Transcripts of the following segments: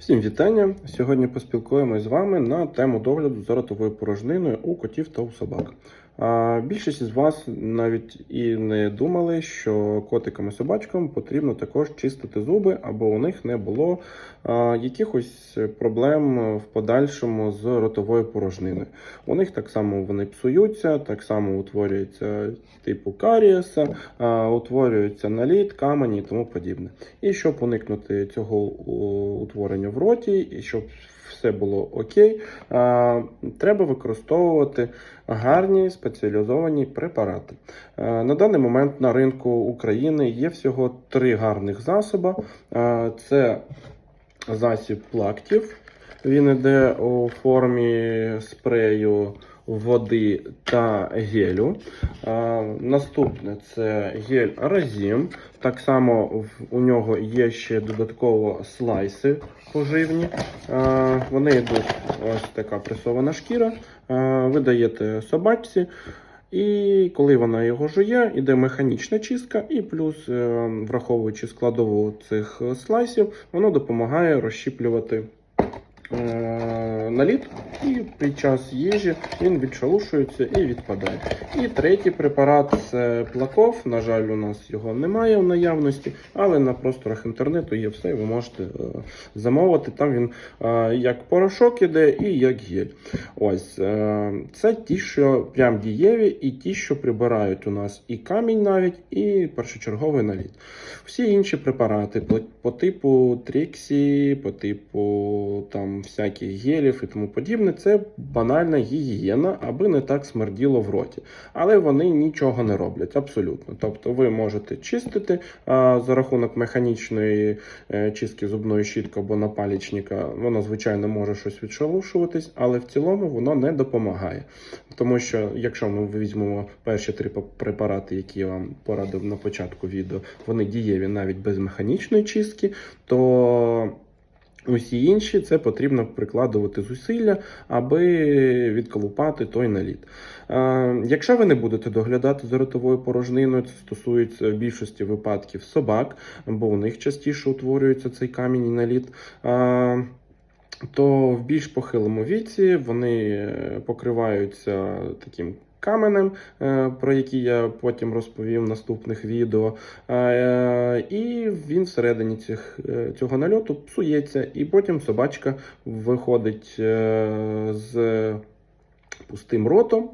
Всім вітання! Сьогодні поспілкуємось з вами на тему догляду за ротовою порожниною у котів та у собак. Більшість із вас навіть і не думали, що котикам і собачкам потрібно також чистити зуби, або у них не було якихось проблем в подальшому з ротовою порожниною. У них так само вони псуються, так само утворюється типу карієса, а, утворюється наліт, камені і тому подібне. І щоб уникнути цього утворення в роті, і щоб все було окей, треба використовувати гарні спеціалізовані препарати. Е, На даний момент на ринку України є всього три гарних засоби. Е, Це засіб плактів. Він йде у формі спрею води та гелю. Наступне це гель Разім. Так само в- у нього є ще додатково слайси поживні. Вони йдуть ось така пресована шкіра. Ви даєте собачці. І коли вона його жує, іде механічна чистка, і плюс, е, враховуючи складову цих слайсів, воно допомагає розщіплювати наліт, і під час їжі він відшелушується і відпадає. І третій препарат це плаков. На жаль, у нас його немає в наявності, але на просторах інтернету є все, ви можете е, замовити. Там він е, як порошок іде і як гель. Ось е, це ті, що прям дієві, і ті, що прибирають у нас і камінь навіть, і першочерговий наліт. Всі інші препарати по типу Тріксі, по типу там всяких гелів і тому подібне, це банальна гігієна, аби не так смерділо в роті. Але вони нічого не роблять абсолютно. Тобто ви можете чистити а, за рахунок механічної е, чистки зубної щітки або напалічника, воно звичайно може щось відшелушуватись, але в цілому воно не допомагає. Тому що якщо ми візьмемо перші три препарати, які я вам порадив на початку відео, вони дієві навіть без механічної чистки, то усі інші це потрібно прикладувати зусилля, аби відколупати той наліт. Е, Якщо ви не будете доглядати за ротовою порожниною, це стосується в більшості випадків собак, бо у них частіше утворюється цей камінь і наліт. е, то в більш похилому віці вони е, покриваються таким каменем, е, про який я потім розповім в наступних відео. Е, І він всередині цих, е, цього нальоту псується, і потім собачка виходить е, з пустим ротом.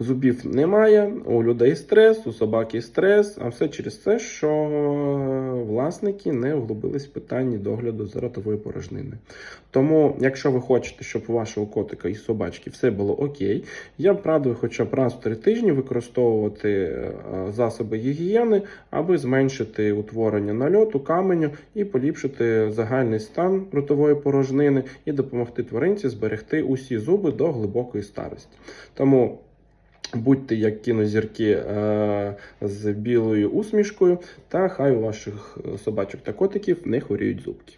Зубів немає, у людей стрес, у собаки стрес, а все через те, що власники не вглубились в питанні догляду за ротовою порожниною. Тому, якщо ви хочете, щоб у вашого котика і собачки все було окей, я б радив хоча б раз в три тижні використовувати е, засоби гігієни, аби зменшити утворення нальоту, каменю і поліпшити загальний стан ротової порожнини і допомогти тваринці зберегти усі зуби до глибокої старості. Тому Будьте як кінозірки е, з білою усмішкою, та хай у ваших собачок та котиків не хворіють зубки.